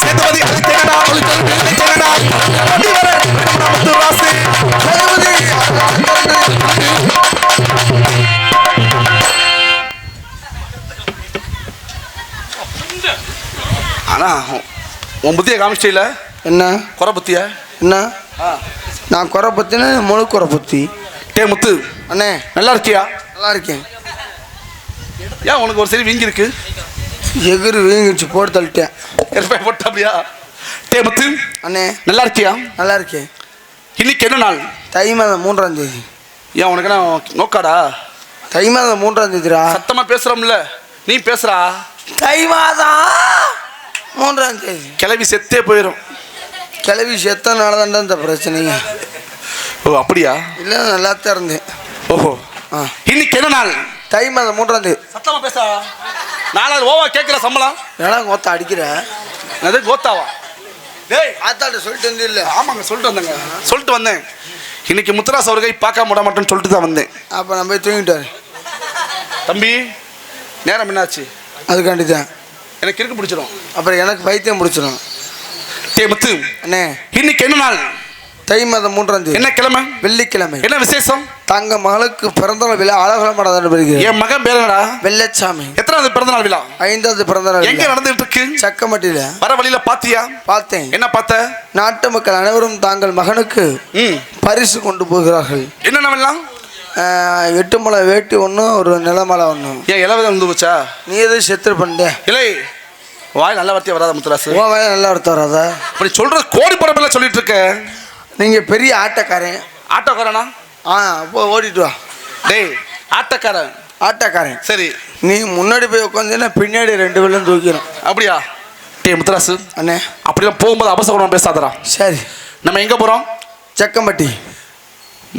சேதுபதி அழைத்தேங்கடா ஒளிச்சொல் வர ராசு சேதுபதி ஆனா உன் புத்தியை காமிச்சிட்டீல? என்ன? குறை புத்திய? என்ன? நான் குறை பத்தின முழு குறை புத்தி? டே முத்து. அண்ணே. நல்லா இருக்கியா? நல்லா இருக்கேன். ஏன் உனக்கு ஒரு சரி வீங்கி இருக்கு எகிறு வீங்கிச்சு போட்டு தள்ளிட்டேன். எருப்பை போட்ட அப்படியா டே முத்து அண்ணே. நல்லா இருக்கியா நல்லா இருக்கேன் இன்னைக்கு என்ன நாள்? தை மாதம் மூன்றாம் தேதி. ஏன் உனக்கு என்ன நோக்காடா? தை மாதம் மூன்றாம் தேதிடா. சத்தமா பேசுறோம்ல. நீ பேசுறா. தை மாதம் மூன்றாம் தேதி. கிளவி செத்தே போயிடும் கிளவி செத்தனால தான்டா இந்த பிரச்சனைங்க ஓ அப்படியா? இல்லை நல்லா தான் இருந்தேன். ஓஹோ. ஆ. இன்னைக்கு என்ன நாள்? தை மாதம் மூன்றாம் தேதி. சத்தமா பேசா நாலாவது ஓவா கேட்குற சம்பளம்? ஏன்னா கொத்த அடிக்கிற? அது கோத்தாவா? டேய் ஆத்தாட்ட சொல்லிட்டு வந்து இல்லை ஆமாங்க சொல்லிட்டு வந்தேங்க. சொல்லிட்டு வந்தேன். இன்னைக்கு முத்துராஸ் அவர்கை பார்க்க விட மாட்டேன்னு சொல்லிட்டு தான் வந்தேன். அப்போ நம்ம போய் தூங்கிட்டாரு தம்பி நேரம் என்னாச்சு? அதுக்காண்டி தான். எனக்கு இருக்கு பிடிச்சிரும். அப்புறம் எனக்கு பைத்தியம் பிடிச்சிடும் டே முத்து. அண்ணே. இன்னைக்கு என்ன நாள்? தை மாதம் மூன்றாம் தேதி. என்ன கிழமை? வெள்ளிக்கிழமை. என்ன விசேஷம்? தங்க மகளுக்கு பிறந்தநாள் விழா அழகலமானதான் வருகிறது என் மகன் பேர் என்னடா? வெள்ளச்சாமி. எத்தனாவது பிறந்த நாள் விழா? ஐந்தாவது பிறந்தநாள் எங்க விழா. நடந்துட்டு இருக்கு? சக்கமட்டியில. வர வழியில பாத்தியா? பார்த்தேன். என்ன பார்த்த? நாட்டு மக்கள் அனைவரும் தாங்கள் மகனுக்கு பரிசு கொண்டு போகிறார்கள். என்னென்ன எல்லாம் ஆஹ், எட்டு மலை வேட்டி ஒன்று ஒரு நிலமலை ஒன்று ஏன் இலவ வந்து போச்சா நீ எதுவும் செத்து பண்ண இல்லை. வாய் நல்ல வார்த்தையா வராத முத்துராசு. வேலை நல்லா எடுத்து வராதா அப்படி சொல்றது கோடி பரப்பில் சொல்லிட்டு இருக்க. நீங்கள் பெரிய ஆட்டக்காரன். ஆட்டோக்காரனா? ஆ போ ஓடிட்டு வா. டேய் ஆட்டோக்காரன். ஆட்டக்காரன். சரி. நீ முன்னாடி போய் உட்காந்தீங்கன்னா பின்னாடி ரெண்டு பேரும் தூக்கிடும் அப்படியா? டேய் முத்துராசு. அண்ணே. அப்படிலாம் போகும்போது அபசகுணம் பேசாதடா. சரி. நம்ம எங்க போறோம்? சக்கம்பட்டி.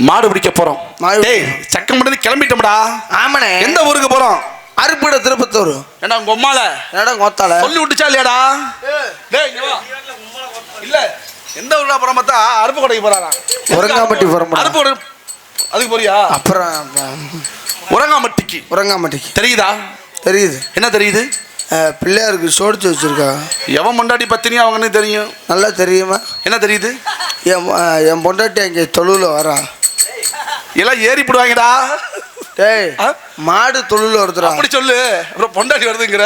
மாடு பிடிக்க போறோம். மாடு டேய் சக்கம் பண்ணி கிளம்பிட்டோம்டா. ஆமாண்ணே. எந்த ஊருக்கு போறோம்? அருப்பிட திருப்பத்தூர். ஏண்டா உங்க அம்மால என்னடா கொத்தால சொல்லி விட்டுச்சா இல்லையாடா டேய் இங்க வா. இல்ல. எந்த ஊர்ல போறோம் பார்த்தா அருப்பு கொடைக்கு போறாரா? உரங்காம்பட்டி போறோம்டா. அருப்பு கொடை அதுக்கு போறியா? அப்புறம் உரங்காமட்டிக்கு உரங்காம்பட்டிக்கு தெரியுதா? தெரியுது. என்ன தெரியுது? பிள்ளையாருக்கு சோடிச்சு வச்சிருக்கா. எவன் முண்டாடி பத்தினியா அவங்கன்னு தெரியும். நல்லா தெரியுமா? என்ன தெரியுது? என் என் பொண்டாட்டி அங்கே தொழுவில் வரா. எல்லாம் ஏறி போடுவாங்கடா. டேய்? மாடு தொழுவில் வருதுடா. அப்படி சொல்லு. அப்புறம் பொண்டாட்டி வருதுங்கிற.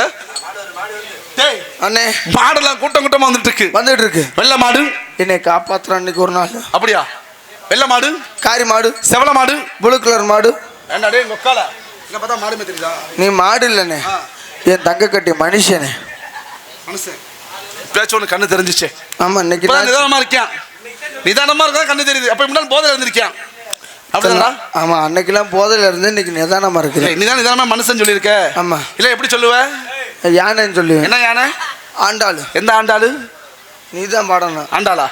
அண்ணே. மாடெல்லாம் கூட்டம் கூட்டமா வந்துட்டு இருக்கு வந்துட்டு இருக்கு வெள்ளை மாடு. என்னை காப்பாத்துறான் அன்னைக்கு ஒரு நாள். அப்படியா? வெள்ளை மாடு. காரி மாடு. செவல மாடு. ப்ளூ கலர் மாடு. டேய் கொக்கால இங்க பார்த்தா மாடு தெரியுதா நீ மாடு இல்லைண்ணே. என் தங்க கட்டி மனுஷனே. மனுஷன். பேச்சு ஒன்று கண்ணு தெரிஞ்சிச்சே. ஆமா இன்னைக்கு நிதானமா இருக்கியான் நிதானமா இருக்கா கண்ணு தெரியுது. அப்ப முன்னாடி போதையில இருந்திருக்கியான் அப்படிதானா ஆமா அன்னைக்கெல்லாம் போதையில இருந்து இன்னைக்கு நிதானமா இல்லை இருக்குது நீதான் நிதானமா மனுஷன் சொல்லியிருக்க. ஆமா. இல்ல எப்படி சொல்லுவ? யானைன்னு சொல்லி என்ன யானை? ஆண்டாளு. எந்த ஆண்டாளு? நீ தான் பாடணும். ஆண்டாளா?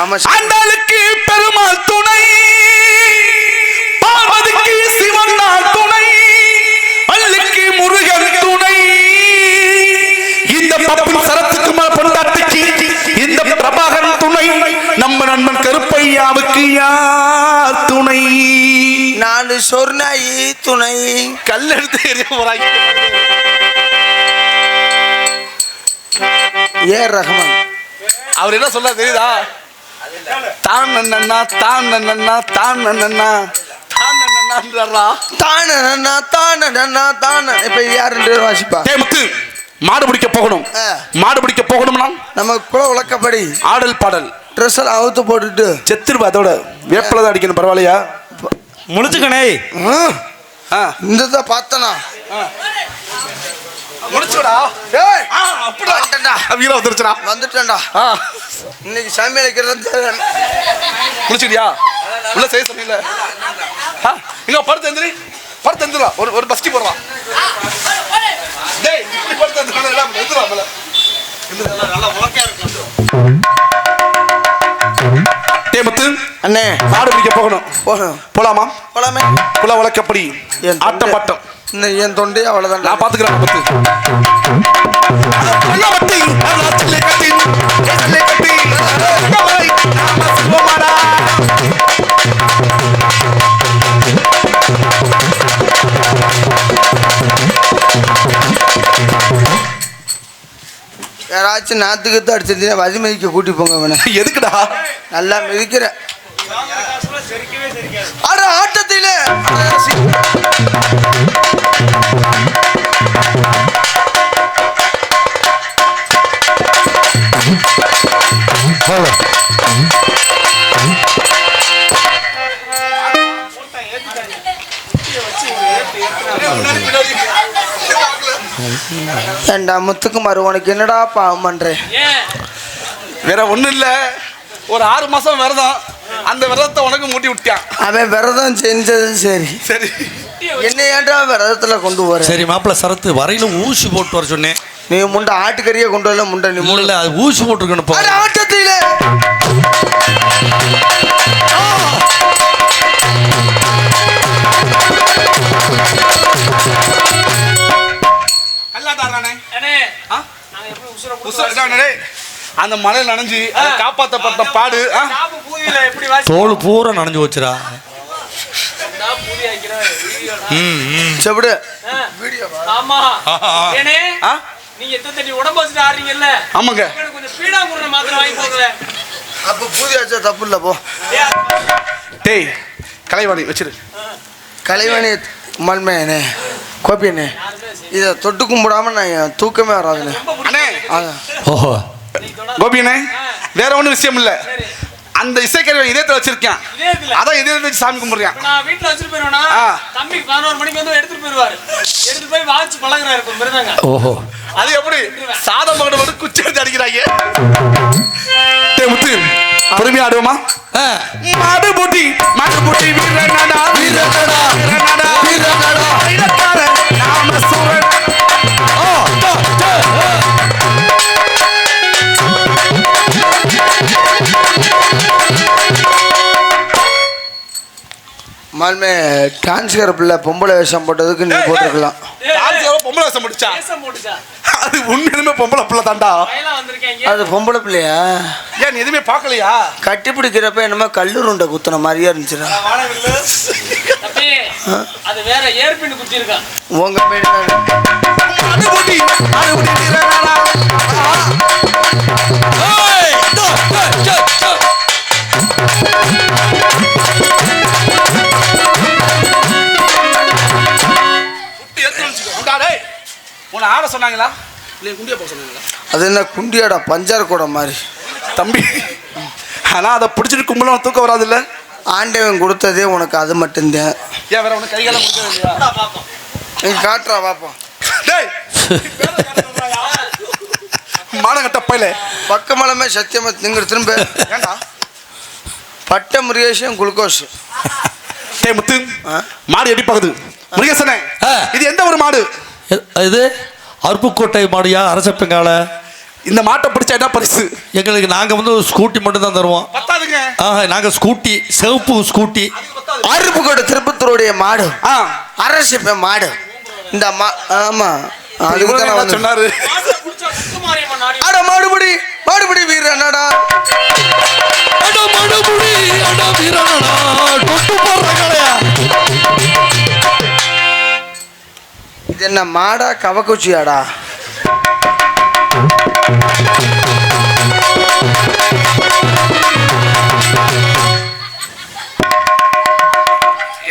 ஆமா ஆண்டாளுக்கு பெருமாள் துணை. பார்வதிக்கு சிவன் துணை. அள்ளிக்கு முருகன் துணை. இந்த பப்பின் சரத்துக்குமார் பொண்டாட்டிக்கு இந்த பிரபாகரன் துணை. நம்ம நண்பன் கருப்பையாவுக்கு யார் துணை? நாலு சொர்ணாயி துணை. கல்லெடுத்து எறிய போறாங்க. ஏ ரஹ்மான். அவர் என்ன சொல்ல தெரியுதா? தான் நன்னா தான் நன்னா தான் நன்னா தான் நன்னான்றா தான தான தான இப்ப யார் ரெண்டு பேரும் வாசிப்பா? மாடு பிடிக்க போகணும். மாடு பிடிக்க போகணும்னா? நம்ம குல விளக்கப்படி. ஆடல் பாடல். ட்ரெஸ் எல்லாம் அவுத்து போட்டுட்டு. செத்துருவா அதோட. வேப்பில தான் அடிக்கணும் பரவாயில்லையா? முழிச்சுக்கணே ம், ஆ இந்த தான் பார்த்தனா முடிச்சுடா ஏய் அப்படிடா. வந்துட்டேன்டா. வீர வந்துருச்சுடா. வந்துட்டேன்டா. ஆ. இன்னைக்கு சமையல் வைக்கிறது முடிச்சுடியா உள்ள செய்ய சொன்னீங்கள ஆ இங்க படுத்து எந்திரி. படுத்து எந்திரா ஒரு ஒரு பஸ்டி போடுறான் டேய் இப்படி படுத்து எந்திரா எந்திரா மேல. டேய் முத்து அண்ணே. மாடு பிடிக்க போகணும். போலாமா? போலாமே. குல வழக்கப்படி ஆட்டம் பாட்டம் என் தொண்டே அவ்வளோதான் நான் பாத்துக்கிறேன் சிவமாடா. ஏதாச்சும் நாத்துக்கு தான் அடிச்சிருந்தீங்கன்னா வதி மதிக்க கூட்டி போங்க வேணா எதுக்குடா? நல்லா மிதிக்கிற. அட ஆட்டத்திலே. ஏண்டா முத்துக்குமார் உனக்கு என்னடா பாவம் பண்றேன் வேற ஒண்ணும் இல்லை. ஒரு ஆறு மாசம் விரதம். அந்த விரதத்தை உனக்கு மூட்டி விட்டான் அவன் விரதம் செஞ்சது சரி. சரி. என்ன ஏன்டா விரதத்துல கொண்டு போற சரி மாப்பிள்ள சரத்து வரையில ஊசி போட்டு வர சொன்னேன். நீ முண்டை ஆட்டுக்கறியை கொண்டு வரல முண்டை நீ இல்ல அது ஊசி போட்டுருக்கணும் ஆட்டத்திலே! அந்த மழையில் நனைஞ்சு அதை காப்பாத்தப்பட்ட பாடு தோல் பூரா நனைஞ்சு வச்சுரா ஆமாங்க. அப்ப ஆச்சா தப்பு இல்ல போ. டேய் கலைவாணி வச்சிரு. கலைவாணி மண்மையனே கோபியனே இதை தொட்டு கும்பிடாம நான் தூக்கமே வராதுண்ணே. ஓஹோ. கோபியண்ணே வேற ஒண்ணும் விஷயம் இல்ல அந்த இசைக்கருவை இதயத்துல வச்சிருக்கேன். அதான் இதயத்துல வச்சு சாமி கும்பிடுறேன். நான் வீட்டுல வச்சுட்டு போயிருவேனா, ஆ. தம்பி பதினோரு மணிக்கு வந்து எடுத்துட்டு போயிருவாரு. எடுத்துட்டு போய் வாட்ச் பழகுறாரு மிருதங்க. ஓஹோ. அது எப்படி? சாதம் பகட வந்து குச்சி எடுத்து அடிக்கிறாங்க டேய் முத்து பொறுமையா ஆடுவோமா? மாடு பூட்டி மாடு பூட்டி வீரனடா வீரனடா வீரனடா வீரனடா வீரக்கார நாம சூரன். மண்மே டான்ஸ்கார பிள்ளை பொம்பளை வேஷம் போட்டதுக்கு நீ போட்டிருக்கலாம். பொம்பளை வேஷம் போட்டுச்சா? அது உண்மையிலுமே பொம்பளை பிள்ளை தாண்டா அது பொம்பளை பிள்ளையா? ஏன் நீ எதுவுமே பார்க்கலையா? கட்டி பிடிக்கிறப்ப என்னமோ கல்லூருண்டை குத்துன மாதிரியா இருந்துச்சுடா. அது வேற ஏற்பின்னு குத்தி இருக்கான் உங்க மேல டேய் உன்னை ஆட சொன்னாங்களா? இல்லை குண்டியா போக சொன்னாங்களா? அது என்ன குண்டியாடா பஞ்சார் கூட மாதிரி. தம்பி ஆனா அதை பிடிச்சிட்டு கும்பலாம் தூக்கம் வராதுல்ல? ஆண்டவன் கொடுத்ததே உனக்கு அது மட்டும்தான். ஏன் வேற ஒன்று கைகாலம் கொடுக்கவே இல்லையா? பாப்போம்? நீ காட்டுறா பாப்போம். டேய் மானங்கட்ட பையில. பக்கமலமே சத்தியமா திங்கிற திரும்ப. ஏண்டா? பட்ட முருகேஷன் குளுக்கோஸ் டேய் முத்து? மாடு எப்படி பாக்குது முருகேசனே. இது எந்த ஒரு மாடு? இது அருப்புக்கோட்டை மாடியா அரசப்பங்கால இந்த மாட்டை பிடிச்சா என்ன பரிசு? எங்களுக்கு நாங்க வந்து ஒரு ஸ்கூட்டி மட்டும் தான் தருவோம். பத்தாதுங்க. ஆஹா நாங்க ஸ்கூட்டி சிவப்பு ஸ்கூட்டி. அருப்புக்கோட்டை திருப்பத்தூருடைய மாடு. ஆ. அரசிப்ப மாடு. இந்த மா ஆமா. அதுக்கு சொன்னாரு? அட மாடுபடி மாடுபடி வீரர் என்னடா? அட மடுபுடி, அட வீரனடா, தொட்டு போடுற கலையா. இது என்ன மாடா கவக்குச்சியாடா?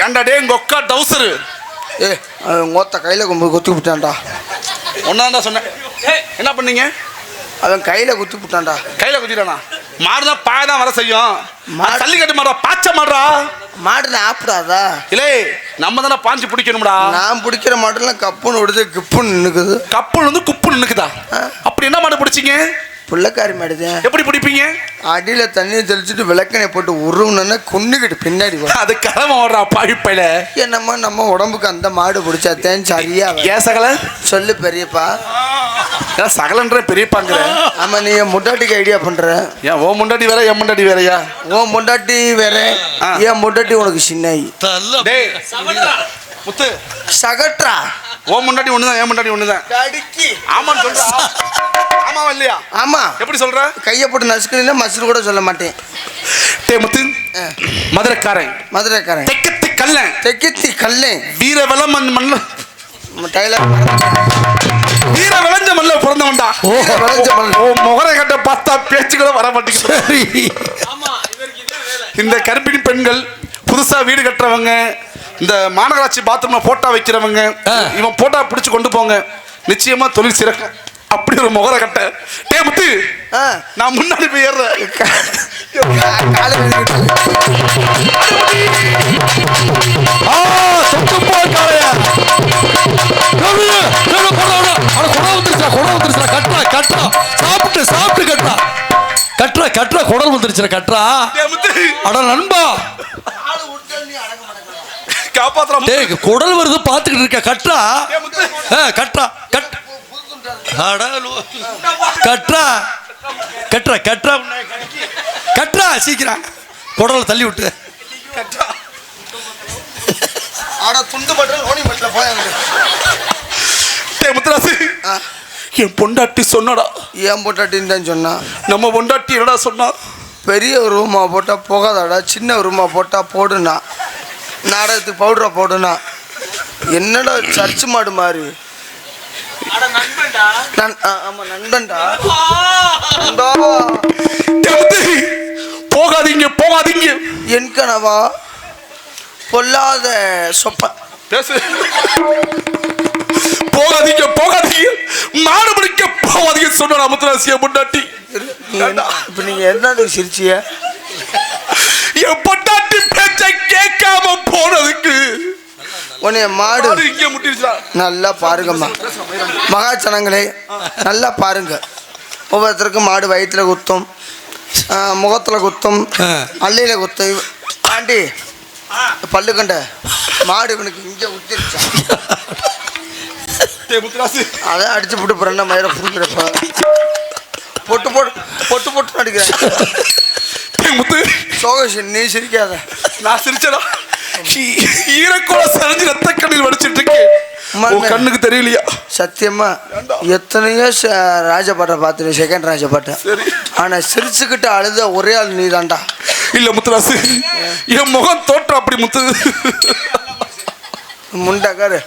ஏன்டா டேய் உங்க ஒக்கா டவுசரு ஏ மொத்த கையில கொண்டு குத்தி விட்டான்டா. ஒன்னாண்டா சொன்னேன். என்ன பண்ணீங்க? அவன் கையில குத்தி விட்டான்டா. கையில குத்திட்டானா? மாடுதான் பாய தான் வர செய்யும். மாடு- ஜல்லிக்கட்டு மாடா பாய்ச்ச மாடுறா மாடு நான் ஆப்பிடாதா இல்லே நம்ம தானே பாஞ்சு பிடிக்கணும்டா. நான் பிடிக்கிற மாடுலாம் கப்புன்னு விடுது கிப்புன்னு நிற்குது கப்பல் வந்து குப்புன்னு நிக்குதா ஆ. அப்படி என்ன மாடு பிடிச்சீங்க? புள்ளக்காரி மாடுதான் எப்படி பிடிப்பீங்க? அடியில தண்ணியை தெளிச்சுட்டு விளக்கணை போட்டு உருவுனோன்னா கொன்னுக்கிட்டு பின்னாடி அது கிளம்ப ஓடுறா பாழிப்பையில என்னம்மா நம்ம உடம்புக்கு அந்த மாடு பிடிச்சாத்தேன் சரியா? வரும். ஏன் சகல? சொல்லு பெரியப்பா. ஏன் சகலன்ற பெரியப்பாங்கிற ஆமா நீ என் முட்டாட்டிக்கு ஐடியா பண்ற. ஏன் ஓ முண்டாட்டி வேற என் முண்டாட்டி வேறயா? உன் முட்டாட்டி வேற. என் முட்டாட்டி உனக்கு சின்னாயி தள்ள டேய் சமட்டா. முத்து. சகட்ரா ஓ முண்டாட்டி ஒண்ணுதான் என் முண்டாட்டி ஒண்ணுதான். கடிக்கி. ஆமான்னு சொல்றா ஆமாவா இல்லையா? ஆமா. எப்படி சொல்ற? கையை போட்டு நசுக்கணும் மசுறு கூட சொல்ல மாட்டேன். டேய் முத்து. மதுரைக்காரன். மதுரைக்காரன். தெக்கத்து கல்லன் தெக்கித்தி கல்லே வீர வளம் மண் மண்ண டைலர் வீர விளைஞ்ச மல்ல பிறந்தவன்டா முகரை கட்ட பார்த்தா பேச்சு கூட வர மாட்டேங்குது. இந்த கர்ப்பிணி பெண்கள் புதுசா வீடு கட்டுறவங்க இந்த மாநகராட்சி பாத்ரூம்ல போட்டோ வைக்கிறவங்க. இவன் போட்டோ பிடிச்சு கொண்டு போங்க. நிச்சயமா தொழில் சிறக்கும் அப்படி ஒரு முகர கட்ட. டே முத்து ஆ. நான் முன்னாடி போய் ஏறுறேன். கொடை வந்துருச்சுடா, கொடை வந்துருச்சுடா. கட்டுறா, கட்டுறா. சாப்பிட்டு சாப்பிட்டு கட்டுறா. கட்டுறா கட்டுறா குடல் வந்துருச்சுடா கட்டுறா. அட நண்பா. காப்பாத்துறா முத்து. டேய் குடல் வருது பாத்துக்கிட்டு இருக்க கட்டுறா. டே முத்து. ஆ, கட்டுறா கட். லோ- கட்டுறா. கட்டுறா கட்டுறா. கட்டுறா சீக்கிரம். குடலை தள்ளி விட்டு. ஆனா துண்டு மட்டும் லோனி மட்டும் போய் முத்துராசு. ஆ. என் பொண்டாட்டி சொன்னடா. ஏன் பொட்டாட்டின்னு தான் சொன்னான் நம்ம பொண்டாட்டி என்னடா சொன்னா? பெரிய ரூமா போட்டால் போகாதாடா சின்ன ரூமா போட்டால் போடுனா. நாடகத்துக்கு பவுடரை போடுனா. என்னடா சர்ச் மாடு மாதிரி போகாதீங்க போகாதீங்க. என் கனவா பொல்லாத சொப்ப. பேசு. போகாதீங்க போகாதீங்க. மாடு பிடிக்க போகாதீங்க சொன்னா முத்துராசிய பொண்டாட்டி இப்போ நீங்கள் என்னது சிரிச்சிய? என் பொண்டாட்டி பேச்சை கேட்காம போனதுக்கு உன்னைய மாடு மாடு இங்கே முட்டிருச்சா நல்லா பாருங்கம்மா. மகாச்சனங்களே நல்லா பாருங்க. ஒவ்வொருத்தருக்கும் மாடு வயிற்றுல குத்தும் முகத்துல குத்தும் ஆ. அள்ளியில குத்தும். ஆண்டி பல்லு கண்ட மாடு இவனுக்கு இங்கே குத்திருச்சா. டேய் முத்துராசு. அதை அடிச்சு போட்டு பிறந்த மயிரை புரிஞ்சிருப்ப பொட்டு போட்டு பொட்டு போட்டு நடிக்கிறேன். முத்து. சோகேஷ் நீ சிரிக்காத. நான் சிரிச்சடா ஈரக்கோல சரிஞ்சு ரத்த கண்ணில் வடிச்சிட்டு இருக்கேன் கண்ணுக்கு தெரியலையா? சத்தியமா எத்தனையோ ராஜபாட்டை பார்த்துருக்கேன் செகண்ட் ராஜபாட்டை ஆனா சிரிச்சுக்கிட்டு அழுத ஒரே ஆள் நீ தான்டா இல்ல முத்துராசு. என் முகம் தோற்றம் அப்படி முத்து. முண்டக்காரு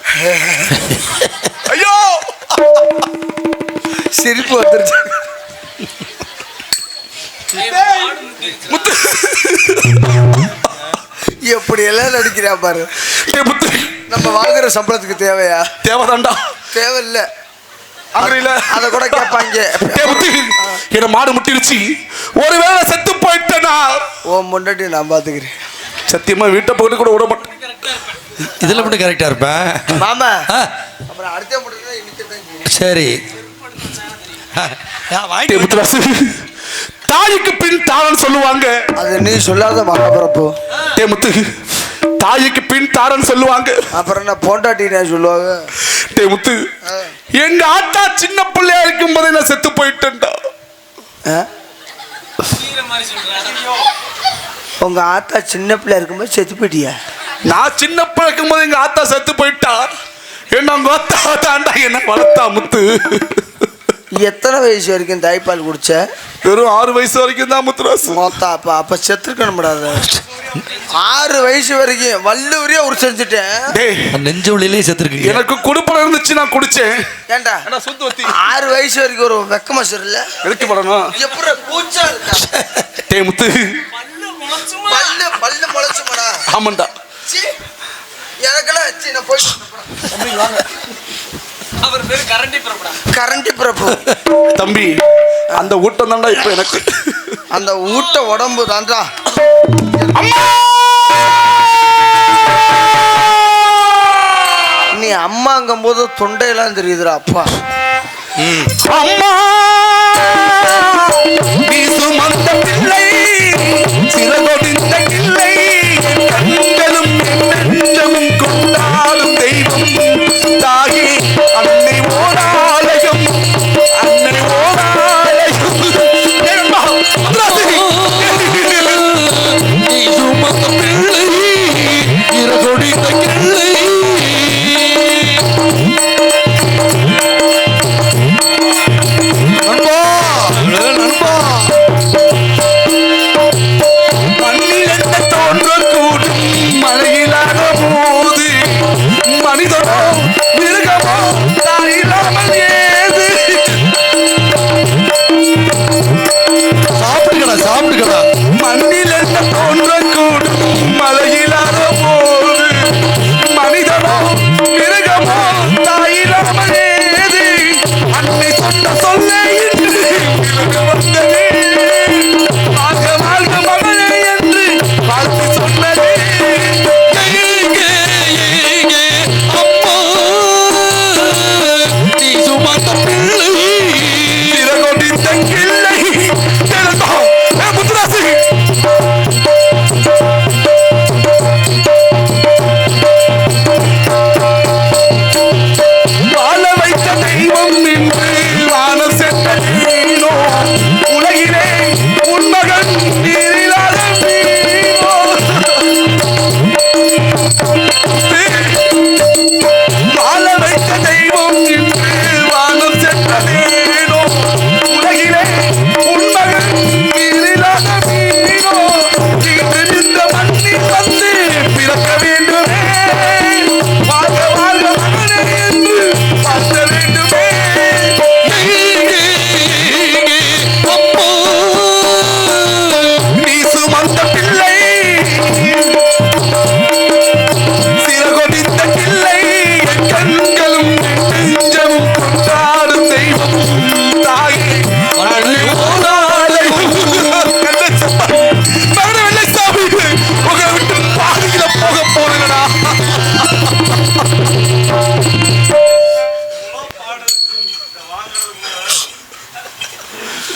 சிரிப்பு வந்துருச்சு. முத்து எப்படி எல்லாம் நடிக்கிறா பாரு. முத்து. நம்ம வாங்குற சம்பளத்துக்கு தேவையா? தேவைதான்டா. தேவையில்ல. அதை கூட கேட்பாங்க என்ன மாடு முட்டிருச்சு ஒருவேளை செத்து போயிட்டேனா? ஓ முன்னாடி நான் பார்த்துக்கிறேன் சத்தியமா வீட்டை போட்டு கூட விட மாட்டேன். இதுல மட்டும் கரெக்டா இருப்பேன்? மாமா. அப்புறம் அடுத்த சரி ஆ, டேய் வாங்கிட்டு முத்துராசு தாய்க்கு பின் தாரன் சொல்லுவாங்க. அது நீ சொல்லாத மகாபிரப்பு டேய் முத்து தாய்க்கு பின் தாரன் சொல்லுவாங்க. அப்புறம் என்ன பொண்டாட்டினே சொல்லுவாங்க? டேய் முத்து. எங்க ஆத்தா சின்ன பிள்ளையா இருக்கும் போதே நான் செத்து போயிட்டேன்டா. உங்க ஆத்தா சின்ன பிள்ளை இருக்கும்போது செத்து போயிட்டியா? நான் சின்ன பிள்ளை இருக்கும் போது எங்க ஆத்தா செத்து போயிட்டா? என்ன உங்க ஆத்தா தாண்டா என்ன வளர்த்தா முத்து. எத்தனை வயசு வரைக்கும் தாய்ப்பால் குடிச்ச? வெறும் ஆறு வயசு வரைக்கும் தான் முத்துராசு. மொத்தம் அப்ப அப்ப செத்துருக்கணும்டாத ஆறு வயசு வரைக்கும் வள்ளுவரியா ஒரு செஞ்சுட்டேன் டேய் நெஞ்சு வழியிலே செத்துருக்கீங்க. எனக்கு குடுப்பம் இருந்துச்சு நான் குடிச்சேன். ஏன்டா சுத்து வத்தி. ஆறு வயசு வரைக்கும் ஒரு வெக்கமா சரியில்ல எதுக்கு படணும்? எப்படி கூச்சா இருக்கா? டேய் முத்து. பல்லு முளைச்சுமா பல்லு பல்லு முளைச்சுமாடா. ஆமாண்டா. சீ, எனக்கெல்லாம் நான் போயிட்டு அவர் பேரு கரண்டி பிரபடா. கரண்டி பிரபு. தம்பி அந்த ஊட்டம் தான்டா இப்ப எனக்கு. அந்த ஊட்ட உடம்பு தான்டா. அம்மா! நீ அம்மாங்கும் போது தொண்டையெல்லாம் தெரியுதுடா அப்பா. அம்மா!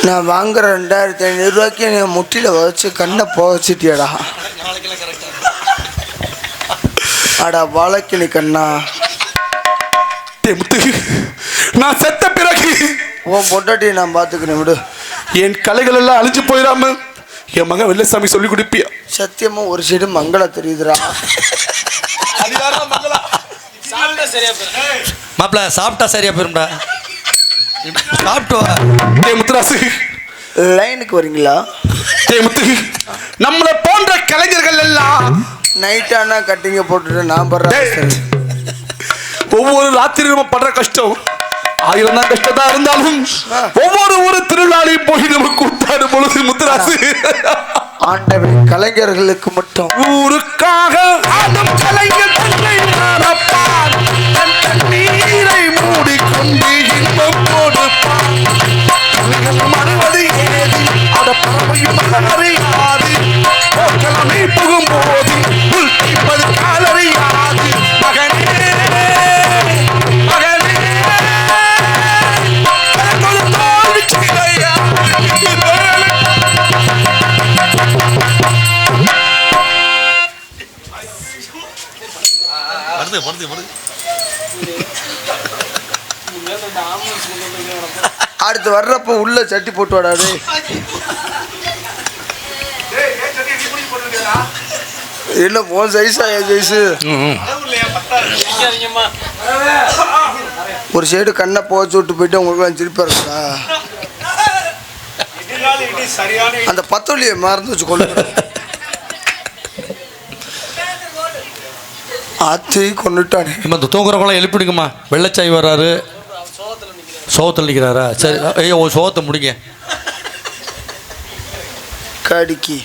நான் வாங்குற ரெண்டாயிரத்தி ஐநூறுரூவாய்க்கு நீ முட்டியில் வச்சு கண்ணை புதைச்சிட்டியடா அடா வழக்கினி கண்ணா. நான் செத்த பிறகு. உன் பொண்டாட்டியை நான் பார்த்துக்கிறேன் விடு. என் கலைகள் எல்லாம் அழிஞ்சு போயிடாம என் மகன் வெள்ளசாமி சொல்லி கொடுப்பியா? சத்தியமா ஒரு சைடு மங்கள தெரியுதுடா. சாப்பிட்டா சரியா போயிடும் மாப்பிள்ள சாப்பிட்டா சரியா போயிரும்டா. சாப்பிட்டு வா முத்துராசு. லைனுக்கு வரீங்களா? டேய் முத்து நம்மளை போன்ற கலைஞர்கள் எல்லாம் நைட் ஆனா கட்டிங்க போட்டுட்டு நான் படுறேன் ஒவ்வொரு ராத்திரி நம்ம படுற கஷ்டம். ஆயிரம் தான் கஷ்டத்தா இருந்தாலும் ஒவ்வொரு ஒரு திருநாளையும் போய் நம்ம கூட்டாடு பொழுது முத்துராசு. ஆண்டவன் கலைஞர்களுக்கு மட்டும். ஊருக்காக ஆடும் கலைஞர் தன்னை மறப்பான் தன் தண்ணீரை மூடிக்கொண்டு இன்பம் கலைஞர் மறுவது ஏது அட பறவையும் மகனறியாது போக்கலமை புகும்போது புல் தீப்பது காலறியாது மகனே வருது வருது வருது அடுத்து வர்றப்ப உள்ள சட்டி போட்டு வாடாது. என்ன போ சைஸா என் சைஸு ஒரு சைடு கண்ணை போச்சு விட்டு போயிட்டு உங்களுக்கு திருப்பி இருக்கா அந்த பத்தொலியை மறந்து வச்சு கொண்டு ஆத்தி கொண்டுட்டானே இந்த தூங்குறவங்களாம் எழுப்பிடுங்கம்மா. வெள்ளச்சாய் வர்றாரு. சோகத்தில் நிற்கிறாரா சரி ஐயோ சோகத்தை முடிங்க. கடிக்கி.